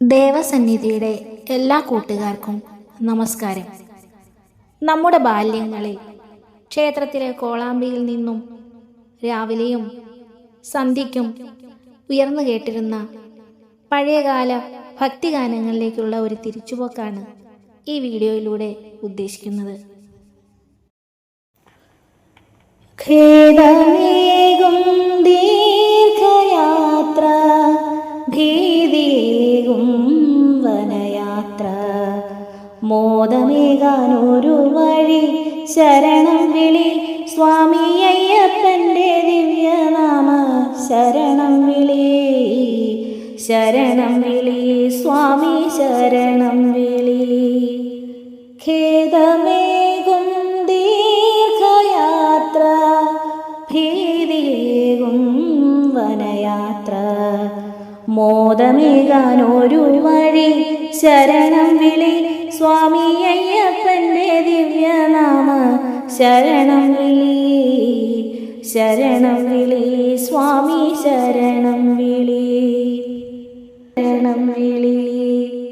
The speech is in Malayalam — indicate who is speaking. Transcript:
Speaker 1: ദേവസന്നിധിയുടെ എല്ലാ കൂട്ടുകാർക്കും നമസ്കാരം. നമ്മുടെ ബാല്യങ്ങളെ ക്ഷേത്രത്തിലെ കോളാമ്പിയിൽ നിന്നും രാവിലെയും സന്ധ്യയ്ക്കും ഉയർന്നു കേട്ടിരുന്ന പഴയകാല ഭക്തിഗാനങ്ങളിലേക്കുള്ള ഒരു തിരിച്ചുപോക്കാണ് ഈ വീഡിയോയിലൂടെ ഉദ്ദേശിക്കുന്നത്. ഖേദമേകും ദീർഘയാത്ര ഭീതിയേകും മോദമേകാനൊരു വഴി ശരണം വിളി. സ്വാമി അയ്യപ്പന്റെ ദിവ്യനാമ ശരണം വിളി. ശരണം വിളി സ്വാമി ശരണം വിളി. ഖേദമേകും ദീർഘയാത്ര ഭീതിയേകും വനയാത്ര. മോദമേകാനൊരു വഴി ശരണം വിളി. സ്വാമി അയ്യപ്പന്റെ ദിവ്യനാമ ശരണം വിളി. ശരണം വിളി സ്വാമി ശരണം വിളി. ശരണം വിളി.